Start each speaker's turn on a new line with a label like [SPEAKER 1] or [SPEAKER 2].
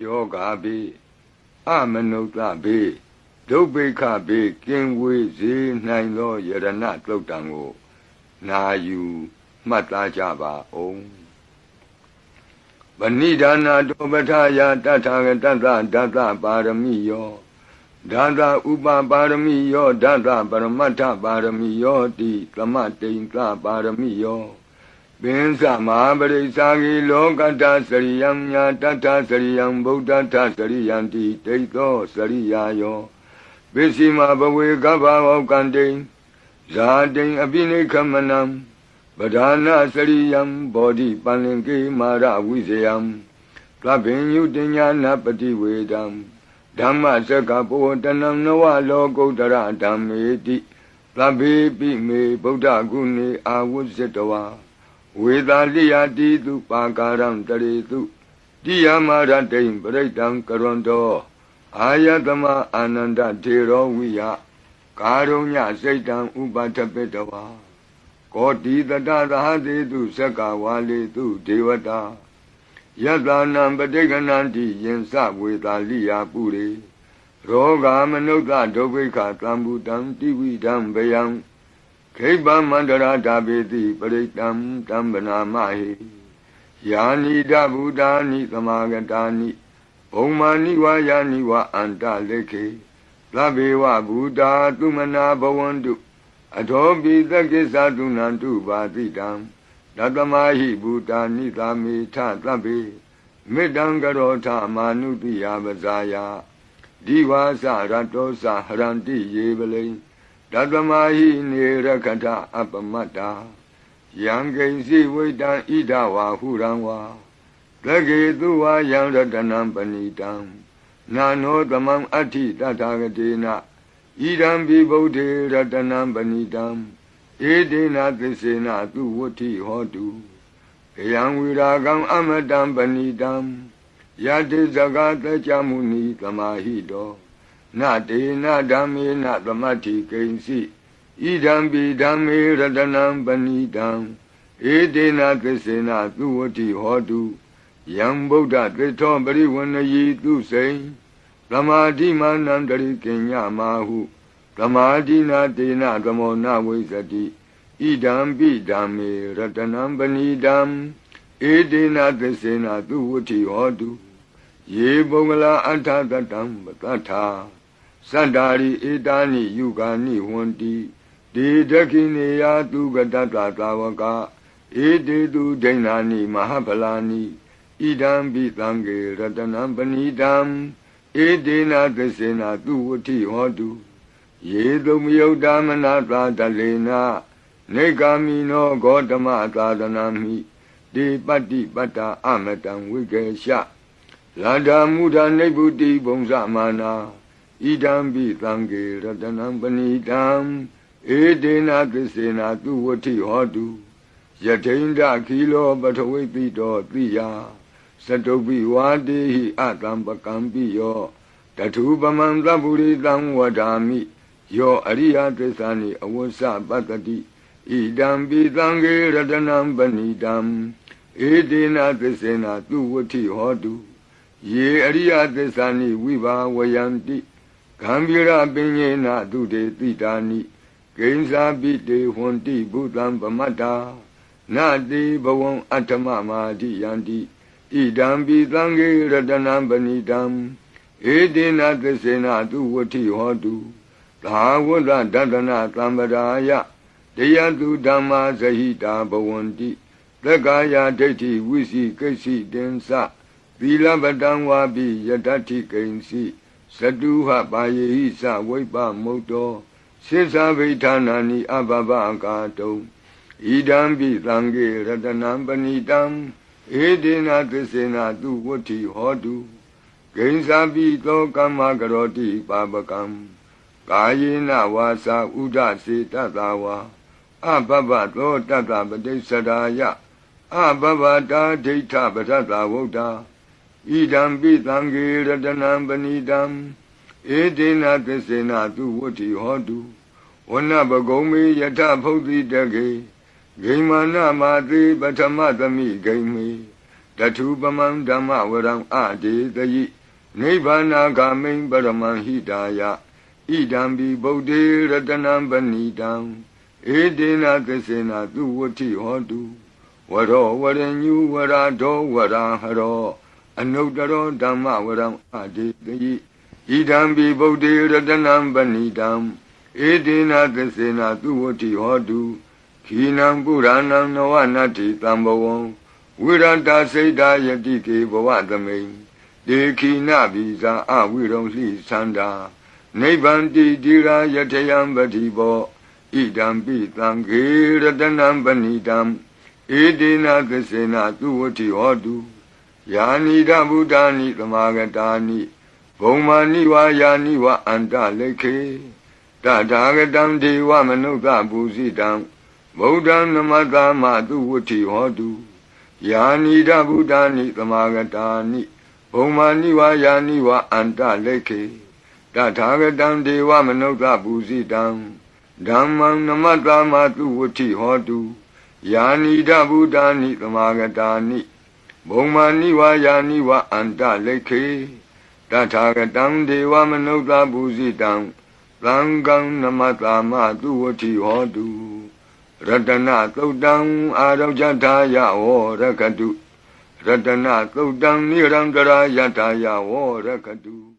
[SPEAKER 1] ယောဂဘေးအမနုဿဘေးဒုဗ္ဗိခဘေးကင်းဝေးစေနိုင်သောယရဏတုတ်တံကိုနာယူမှတ်သားကြပါအောင်ဗဏိဒါနာတောပထယာတထာဂတတဒတပါရမိယောဒါသဥပပါရမိယောဒါသပရမတ္ထပါရမိယောတိသမတိန်သပါရမိယော ပင်စမဟာပရိစ္ဆာဂီလောကတ္တစရိယံညာတတ္ထစရိယံဗုဒ္ဓတ္ထစရိယံတိဒိဋ္ဌောစရိယာယောပစ္စည်းမဘဝေကဗ္ဗဝောကံတိန်ဇာတိန်အပိနိခမနံပဓာနာစရိယံဘောဓိပန္လင်ကေမာရဝိဇယံသဗ္ဗညုတညာနာပတိဝေဒံဓမ္မစကဘောတနံနဝလောကုတ္တရဓမ္မေတိသဗ္ဗေပိမေဗုဒ္ဓဂုဏေအာဝုဇ္ဇတဝါ ဝေသာလိယတိတုပါကာရံတရေတုတိယမရတိံပရိတံကရွန်တောအာယတမအာနန္ဒထေရောဝိယကာရုညစိတ်တံဥပထပိတဝါကောတိတတသဟတိတုသက္ကဝါလေတုဒေဝတာယတနံပဋိကဏန္တိယင်စဝေသာလိယပုရိရောဂာမနုဿဒုဗ္ဗိခသံဘူတံတိဝိဒံဗယံ ခိဗ္ဗမန္တရာဓာပေတိပရိတံတံဗနာမဟိယာနိဒဗုဒ္ဓာနိသမာဂတာနိဘုံမာနိဝါယာနိဝါအန္တလေခေသဗ္ဗေဝဗုဒ္ဓာတုမနာဘဝန္တုအထောပိသက္ကိသတုနန္တုပါတိတံတတမဟိဘူတာနိသာမေထသဗ္ဗေမေတ္တံကရောထမာနုတိယပဇာယဒီဝါစရတောစဟရန္တိယေပလိ တတမဟိနေရခထအပမတ္တာယံကိဉ္စီဝိတံဣဒဝါဟုရံဝါသကေသူဝါယံရတနံပဏိတံနာနောသမံအဋ္ဌိတထာဂတေနဣဒံပိဗုဒ္ဓေရတနံပဏိတံဧတေနသစ္စေနသူဝဋ္ဌိဟောတုခယံဝိရာကံအမတံပဏိတံယတိဇဂတကြမုနိသမာဟိတော နတေနဓမ္မေနသမတ္ထိကိဉ္စီဣဒံပိဓမ္မေရတနံပဏိတံဧတေနသစ္စေနသူဝဋ္ဌိဟောတုယံဗုဒ္ဓသစ္ထောပရိဝဏယီသူစိံသမာဓိမာနံတရိကိညမာဟုသမာဓိနာတေနသမောနဝိသတိဣဒံပိဓမ္မေရတနံပဏိတံဧတေနသစ္စေနသူဝဋ္ဌိဟောတုယေပုဂ္ဂလာအထသတံပတ္ထာ သန္တာရိဧတာနိယုဂာနိဝန္တိဒေဒခိနေယသူကတတသာဝကဧတေတုဒိဏာနိမဟာဗလာနိဣဒံပိသံဃေရတနံပဏိတံဧတေနသစ္စေနသူဝဋ္ဌိဟောတုယေတုမယုတ်တမနာသာတလေနာနေဂာမိနောဂေါတမသာသနာမိဒီပတ္တိပတ္တာအမတံဝိကေရှလာဒာမုဒာနိဗ္ဗုတိဘုံဇမာနာ ဣဒံပိသံဃေရတနံပဏိတံဧတေနသစ္စေနသူဝဋ္ဌိဟောတုယထိန္ဒခီလောပထဝိပိတောတိယသတုပိဝါတေဟိအတံပကံပိယောတထုပမံသဗ္ဗုရိတံဝဒာမိယောအရိယသစ္စာနိအဝဆပတ္တိဣဒံပိသံဃေရတနံပဏိတံဧတေနသစ္စေနသူဝဋ္ဌိဟောတုယေအရိယသစ္စာနိဝိဘာဝယန္တိ ဂံဗီရပင်ညေနသူတေတိတာနိဂိဉ္စာပိတေဟွန်တိဘုသံပမတ္တာနတိဘဝံအတ္တမမာတိယန္တိဣဒံပိသံဃေရတနံပဏိတံဧတေနသစ္စေနသူဝဋ္ဌိဟောတုသာဝတ္တဒတနာသံပရာယတရားသူဓမ္မာဇဟိတာဘဝန္တိသက္ကာယဒိဋ္ဌိဝိစီကိစ္စိတင်္စသီလပတံဝါပိယတ္ထိကိဉ္စီ သတုဟပါယေဟိသဝိပမုတ်တောစိသဗိဌာနာနိအဘဘကာတုံဣဒံပိသံဃေရတနံပဏိတံဧတေနသစ္စေနသူဝဋ္ဌိဟောတုဂိဉ္စာပိသောကမ္မကရောတိပါပကံကာယေနဝါစာဥဒစေတတဝါအဘဘသောတတပတိစ္ဆရာယအဘဘတာဒိဋ္ဌပထသဝုဒ္ဓ ဣဒံပိသံဃေရတနံပဏိတံဧတေနသစ္စေနသူဝဋ္ဌိဟောတုဝနပဂုံမေယထဖုတ်တိတကေဂိမာနမာတိပထမသမိဂိမေတထုပမံဓမ္မဝရံအဒေတယိနိဗ္ဗာနာဂမိံပရမံဟိတာယဣဒံဘိဗုဒ္ဓေရတနံပဏိတံဧတေနသစ္စေနသူဝတိဟောတုဝရောဝရညုဝရာဒောဝရာဟရော အနုတ္တရောဓမ္မဝရံအဒေတယိဣဒံဘိဗုဒ္ဓေရတနံပဏိတံဧတေနသစ္စေနသူဝတိဟောတုခိနံပုရဏံနဝနတ္တိတံဘဝံဝိရတစိတ်တာယတိကေဘဝသမိန်ဒေခိနဘိဇာအဝိရုံလှိသန္တာနိဗ္ဗန္တိတိရာယထယံပတိဘောဣဒံပိသံဃေရတနံပဏိတံဧတေနသစ္စေနသူဝတိဟောတု ယာနိဒဗုဒ္ဓာနိသမာဂတာနိဘုံမာနိဝါယာနိဝအန္တလိခေတထာဂတံဒေဝမနုဿပူဇိတံဗုဒ္ဓံနမတ္တမသူဝတိဟောတုယာနိဒဗုဒ္ဓာနိသမာဂတာနိဘုံမာနိဝါယာနိဝအန္တလိခေတထာဂတံဒေဝမနုဿပူဇိတံဓမ္မံနမတ္တမသူဝတိဟောတုယာနိဒဗုဒ္ဓာနိသမာဂတာနိ ဘုံမာနိဝါယာနိဝအန္တလိခေတထာဂတံဒေဝမနုဿပူဇိတံသံဃံနမတ္တမသူဝတိဟောတုရတနာသုတ်တံအာရောဇထာယဝရကတုရတနာသုတ်တံနိရံတရာယထာယဝရကတု